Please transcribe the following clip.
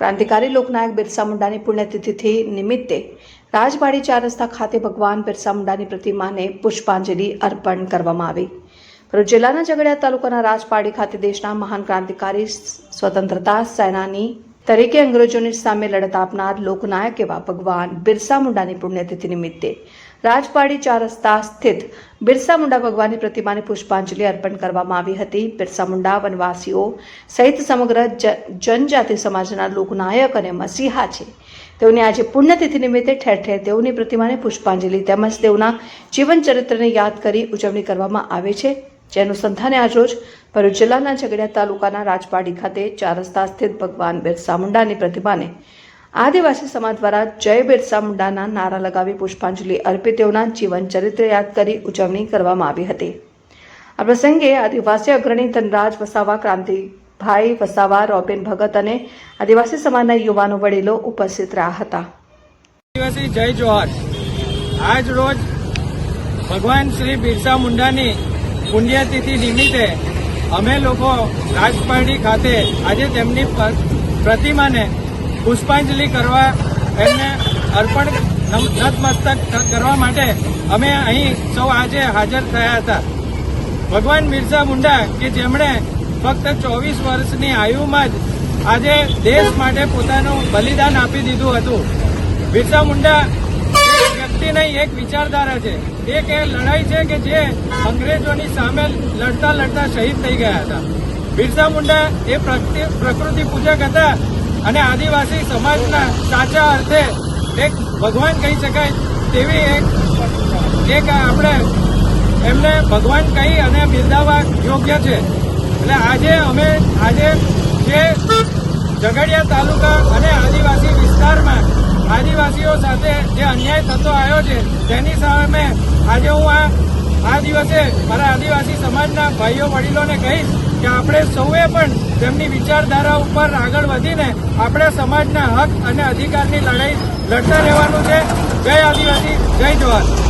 ક્રાંતિકારી લોકનાયક બિરસા મુંડાની પુણ્યતિથિથી નિમિત્તે રાજવાડી ચાર રસ્તા ખાતે ભગવાન બિરસા મુંડાની પ્રતિમાને પુષ્પાંજલિ અર્પણ કરવામાં આવી. ભરૂચ જિલ્લાના ઝઘડિયા તાલુકાના રાજપાડી ખાતે દેશના મહાન ક્રાંતિકારી સ્વતંત્રતા સેનાની તરીકે અંગ્રેજોની સામે લડત આપનાર લોકનાયક એવા ભગવાન બિરસા મુંડાની પુણ્યતિથિ નિમિત્તે રાજપાડી ચાર રસ્તા સ્થિત બિરસા મુંડા ભગવાનની પ્રતિમાને પુષ્પાંજલિ અર્પણ કરવામાં આવી હતી. બિરસા મુંડા વનવાસીઓ સહિત સમગ્ર જનજાતિ સમાજના લોકનાયક અને મસીહા છે. તેઓની આજે પુણ્યતિથિ નિમિત્તે ઠેર ઠેર તેઓની પ્રતિમાને પુષ્પાંજલિ તેમજ તેઓના જીવન ચરિત્રને યાદ કરી ઉજવણી કરવામાં આવે છે. જે અનુસંધાને આજરોજ ભરૂચ જિલ્લાના ઝઘડિયા તાલુકાના રાજપાડી ખાતે ચાર રસ્તા સ્થિત ભગવાન બિરસા મુંડાની પ્રતિમાને આદિવાસી સમાજ દ્વારા જય બિરસા મુંડાના નારા લગાવી પુષ્પાંજલિ અર્પી તેઓના જીવન ચરિત્ર યાદ કરી ઉજવણી કરવામાં આવી હતી. આ પ્રસંગે આદિવાસી અગ્રણી ધનરાજ વસાવા, ક્રાંતિભાઈ વસાવા, રોબિન ભગત અને આદિવાસી સમાજના યુવાનો વડીલો ઉપસ્થિત રહ્યા હતા. જય જોહાર. આજ રોજ ભગવાન શ્રી બિરસા મુંડાની પુણ્યતિથિ નિમિત્તે અમે લોકો રાજપારડી ખાતે આજે તેમની પ્રતિમાને પુષ્પાંજલિ કરવા, એમને અર્પણ નતમસ્તક કરવા માટે અમે અહીં સૌ આજે હાજર થયા હતા. ભગવાન મિર્ઝા મુંડા કે જેમણે ફક્ત ચોવીસ વર્ષની આયુમાં જ આજે દેશ માટે પોતાનું બલિદાન આપી દીધું હતું. બિરસા મુંડા વ્યક્તિ નહીં એક વિચારધારા છે. એક એ લડાઈ છે કે જે અંગ્રેજોની સામે લડતા લડતા શહીદ થઈ ગયા હતા. બિરસા મુંડા એ પ્રકૃતિ- પૂજક હતા અને આદિવાસી સમાજના સાચા અર્થે એક ભગવાન કહી શકાય તેવી એક એક આપણે એમને ભગવાન કહી અને બિરદાવવા યોગ્ય છે. એટલે આજે અમે, આજે જે ઝઘડિયા તાલુકા અને આદિવાસી વિસ્તારમાં આદિવાસીઓ સાથે જે અન્યાય થતો આવ્યો છે, તેની સામે આજે હું આ આ દિવસે મારા આદિવાસી સમાજના ભાઈઓ વડીલોને કહીશ કે આપણે સૌએ પણ તેમની વિચારધારા ઉપર આગળ વધીને આપણે સમાજના હક અને અધિકારની લડાઈ લડતા રહેવાનું છે. જય આદિવાસી, જય જવાહર